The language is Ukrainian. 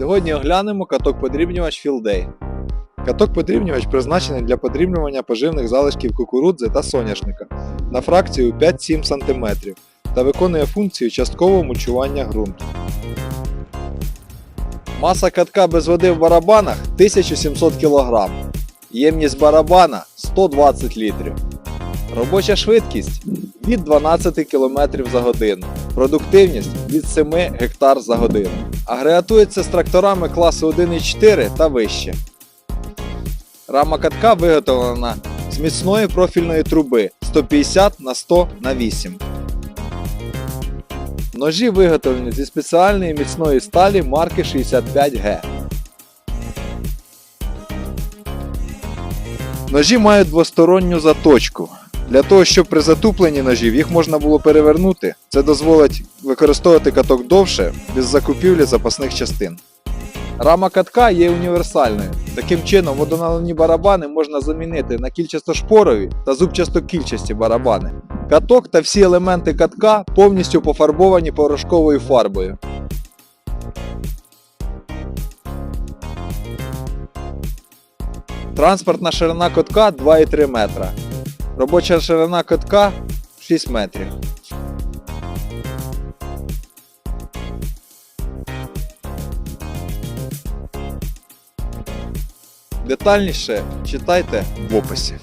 Сьогодні оглянемо каток-подрібнювач Філдей. Каток-подрібнювач призначений для подрібнювання поживних залишків кукурудзи та соняшника на фракцію 5-7 см та виконує функцію часткового мульчування ґрунту. Маса катка без води в барабанах 1700 кг. Ємність барабана 120 літрів. Робоча швидкість від 12 км за годину. Продуктивність від 7 гектар за годину. Агрегатується з тракторами класу 1,4 та вище. Рама катка виготовлена з міцної профільної труби 150 на 100 на 8. Ножі виготовлені зі спеціальної міцної сталі марки 65G. Ножі мають двосторонню заточку. Для того, щоб при затупленні ножів їх можна було перевернути, це дозволить використовувати каток довше без закупівлі запасних частин. Рама катка є універсальною. Таким чином, водоналивні барабани можна замінити на кільчасто-шпорові та зубчасто-кільчасті барабани. Каток та всі елементи катка повністю пофарбовані порошковою фарбою. Транспортна ширина катка 2,3 метра. Робоча ширина катка 6 метрів. Детальніше читайте в описі.